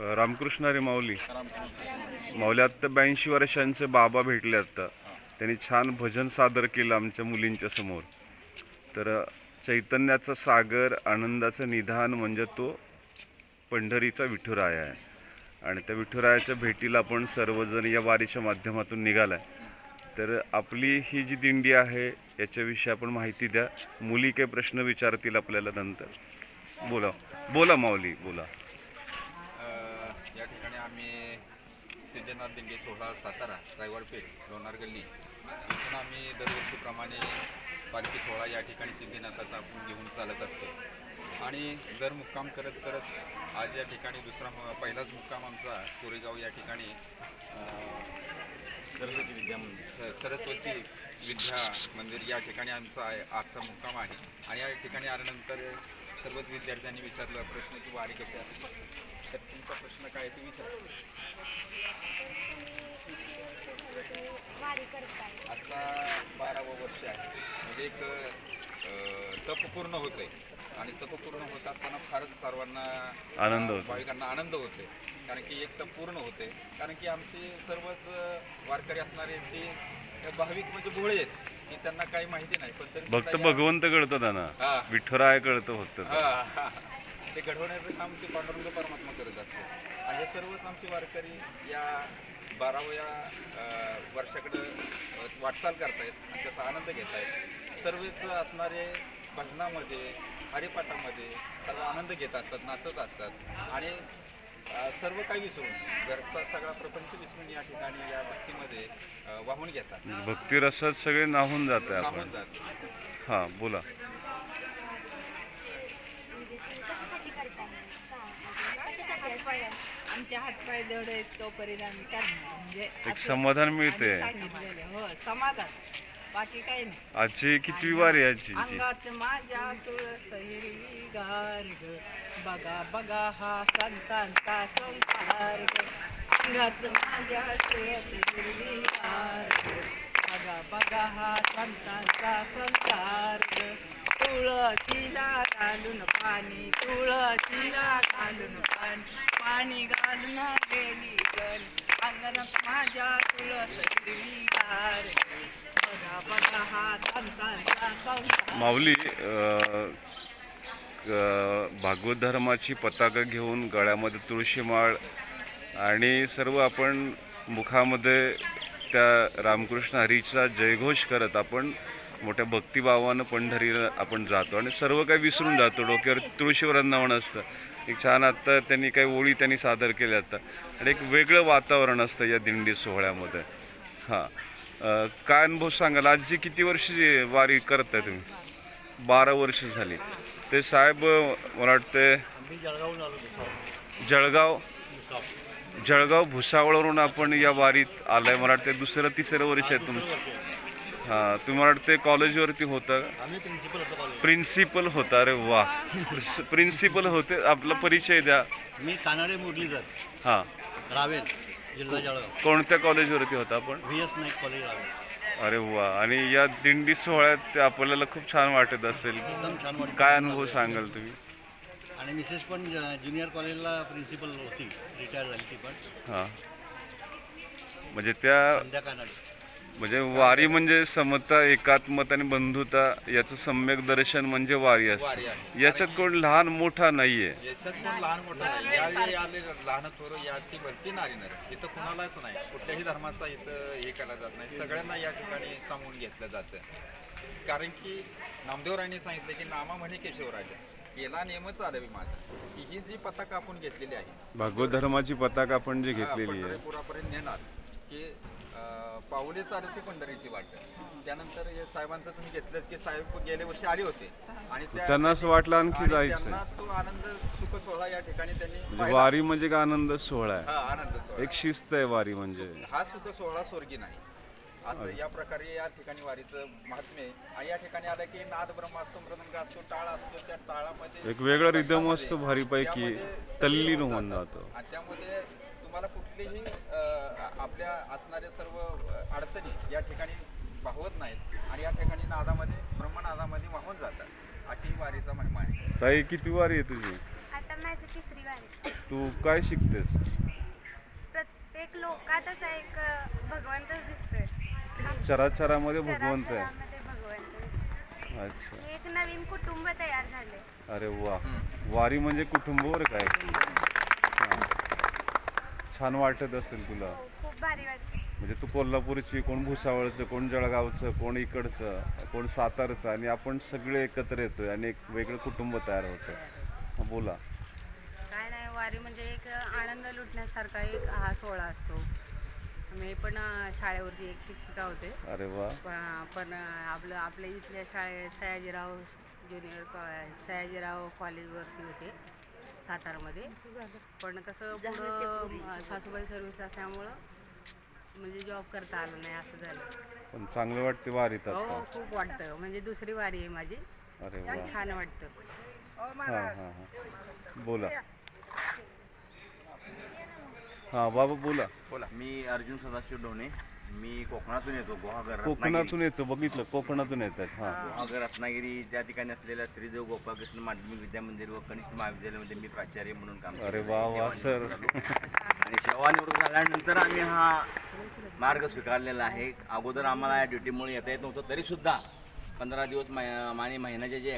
रामकृष्णारी रामकृष्ण माऊली. माऊली आत्ता ब्याऐंशी वर्षांचे बाबा भेटले आत्ता. त्यांनी छान भजन सादर केलं आमच्या मुलींच्या समोर. तर चैतन्याचा सागर आनंदाचं निधान म्हणजे तो पंढरीचा विठुराय आहे. आणि त्या विठुरायाच्या भेटीला आपण सर्वजण या वारीच्या माध्यमातून निघालाय. तर आपली ही जी दिंडी आहे याच्याविषयी आपण माहिती द्या. मुली काही प्रश्न विचारतील आपल्याला नंतर. बोला. बोला माऊली बोला. आम्ही सिद्धनाथ दिंडी सोहळा सातारा ड्रायव्हरपेठ लोणार गल्ली इथून आम्ही दरवर्षीप्रमाणे पालखी सोहळा या ठिकाणी सिद्धनाथाचा आपण घेऊन चालत असतो. आणि दर मुक्काम करत करत आज या ठिकाणी दुसरा म- पहिलाच मुक्काम आमचा कोरेगाव या ठिकाणी सरस्वती विद्या मंदिर. सरस्वती विद्या मंदिर या ठिकाणी आमचा आजचा मुक्काम आहे. आणि या ठिकाणी आल्यानंतर सर्वच विद्यार्थ्यांनी विचारलं प्रश्न की वारी कशी असते? काय आहे ते विचारा. आता बारावं वर्ष आहे. म्हणजे एक तप पूर्ण होतंय. आणि तप पूर्ण होत असताना फारच सर्वांना आनंद होतो. भाविकांना आनंद होते कारण की एक तप पूर्ण होते कारण की आमचे सर्वच वारकरी असणारे ते भाविक म्हणजे भोळे आहेत. की त्यांना काही माहिती नाही. पण तरी फक्त भगवंत कळतं त्यांना. हा. विठुराय कळतं फक्त. ते घडवण्याचं काम ते पांडुरंग परमात्मा करत असतो. आणि सर्वच आमचे वारकरी या बाराव्या वर्षाकडं वाटचाल करतायत आणि त्याचा आनंद घेत आहेत सर्वच असणारे भजनामध्ये हरिपाठामध्ये सर्व आनंद घेत असतात नाचत असतात. आणि सर्व काही विसरून घरचा सगळा प्रपंच विसरून या ठिकाणी या भक्तीमध्ये वाहून घेतात. भक्तिरसात सगळे नाहून जाते वाहून आपण. जात हा बोला म्हणजे तुम्ही कशासाठी करताय का असतं आमचे हातपाय जड आहेत तोपर्यंत आम्ही करणार. म्हणजे एक असं समाधान मिळते. आम्ही सांगितलेलं हो समाधान. बाकी काही नाही. आजची कितवी वारी आहे आजची? अंगात माझ्या तुळस हिरवी गार ग. बघा बघा हा संतांचा संसार ग. अंगात माझ्या तुळस हिरवी गार ग. बघा बघा हा संतांचा संसार ग. घालून पाणी तुळशीला घालून पाणी पाणी घालून गेली गण अंगणात माझ्या तुळस हिरवी गार बघा बघा हा संतांचा संसार. माऊली अ, क- भागवत धर्माची पताका घेऊन गळ्यामध्ये तुळशी माळ आणि सर्व आपण मुखामध्ये त्या रामकृष्ण हरीचा जयघोष करत आपण मोठ्या भक्तिभावानं पंढरीला आपण जातो आणि सर्व काही विसरून जातो. डोक्यावर तुळशी वृंदावन असतं. एक छान आत्ता त्यांनी काही ओळी त्यांनी सादर केल्या आता. आणि एक वेगळं वातावरण असतं या दिंडी सोहळ्यामध्ये. हां. काय अनुभव सांगाल? आजी किती वर्ष वारी करताय तुम्ही? बारा वर्ष झाली. ते साहेब मला वाटते जळगाव? जळगाव भुसावळवरून आपण या वारीत आलाय. मला वाटतं दुसरं तिसरं वर्ष आहे तुमचं. हां तुम्ही मला वाटते कॉलेजवरती होता प्रिन्सिपल होता अरे वा. प्रिन्सिपल होते आपला परिचय द्या. मी कानाडे मुरलीधर. हां. रावेल जिल्हा जळगाव. कोणत्या कॉलेजवरती होता आपण? V S Naik college Ravel अरे वा. आणि या दिंडी सोहळ्यात ते आपल्याला खूप छान वाटत असेल. काय अनुभव सांगाल तुम्ही? आणि मिसेस पण ज्युनियर कॉलेजला प्रिन्सिपल होती. रिटायर झाली ती पण. हां. म्हणजे त्या म्हणजे वारी म्हणजे समता एकात्मता आणि बंधुता याचं सम्यक दर्शन म्हणजे वारी वारी असते आहे. याच्यात कोण लहान मोठा नाहीये. याच्यात कोण लहान मोठं नाही. यावेळी आले लहान थोरं या ती भरती नारी नर इथं कुणालाच नाही. कुठल्याही धर्माचा इथं हे केला जात नाही. सगळ्यांना या ठिकाणी सामावून घेतलं जातं. कारण की नामदेवरायांनी सांगितलं की नामा म्हणे केशवराजा. केला नेमच आलं माझा. की ही जी पताका आपण घेतलेली आहे. भागवत धर्माची पताका आपण जी घेतलेली आहे. पंढरपुरापर्यंत नेणार. की पाऊले चालती पंढरीची वाट. त्यानंतर हे साहेबांचं तुम्ही घेतलंच की साहेब गेल्या वर्षी आले होते. आणि त्या- त्यांना असं वाटलं आणखी आणि जायचं त्यांना तो आनंद सुख सोहळा या ठिकाणी त्यांनी म्हणजे पाहिला. वारी म्हणजे का आनंद सोहळा आहे? हा आनंद सोहळा. एक शिस्त आहे वारी म्हणजे. हा सुख सोहळा स्वर्गी नाही. असं या प्रकारे या ठिकाणी वारीचं महात्म्य आहे. आणि या ठिकाणी आलं की नाद ब्रह्म असतो मृदंग असतो टाळ असतो त्या टाळामध्ये एक वेगळा रिदम असतो भारीपैकी. त्यामध्ये तल्लीन होऊन. जातो. आणि त्यामध्ये तुम्हाला कुठलीही आपल्या असणाऱ्या सर्व अडचणी या ठिकाणी वाहवत नाहीत आणि या ठिकाणी नादामध्ये ब्रह्मनादामध्ये वाहून जातात अशी ही वारीचा महिमा आहे. ताई किती वारी आहे तुझी? आता माझी तिसरी वारी. तू काय शिकतेस? प्रत्येक लोकातच एक भगवंतच दिसतोय. चराचरामध्ये भगवंत आहे. अच्छा. एक नवीन कुटुंब तयार झाले अरे वा. वारी म्हणजे कुटुंब काय. छान वाटत असेल तुला. हो खूप भारी वाटते. म्हणजे तू कोल्हापूरची कोण भुसावळचं कोण जळगावचं कोण इकडचं कोण सातारचं आणि आपण सगळे एकत्र येतोय आणि एक वेगळं कुटुंब तयार होतं बोला. काय नाही वारी म्हणजे एक आनंद लुटण्यासारखा एक हा सोहळा असतो. मी पण अं, शाळेवरती एक शिक्षिका होते. अरे वा. पण अं, आपलं आपल्या इथल्या शाळे सयाजीराव ज्युनियर कॉ सयाजीराव कॉलेजवरती होते. सातारमध्ये. पण कसं पुढं सासूबाई सर्व्हिस असल्यामुळं म्हणजे जॉब करता आलं नाही असं झालं. पण चांगलं वाटते वारीत हो खूप वाटतं. म्हणजे दुसरी वारी आहे माझी. अरे वा. छान वाटतं. हां हां हां. बोला. हां बाबा बोला. बोला. मी अर्जुन सदाशिव ढोणे. मी कोकणातून येतो गुहागर कोकणातून येतो बघितलं कोकणातून येतात हां गुहागर रत्नागिरी त्या ठिकाणी असलेल्या श्रीदेव गोपाळकृष्ण माध्यमिक विद्या मंदिर व कनिष्ठ महाविद्यालयामध्ये मी प्राचार्य म्हणून काम अरे. वा वा सर. आणि सेवानिवृत्त झाल्यानंतर आम्ही हा मार्ग स्वीकारलेला आहे अगोदर आम्हाला या ड्युटीमुळे येता येत नव्हतं तरी सुद्धा पंधरा दिवस मै- आणि महिन्याचे जे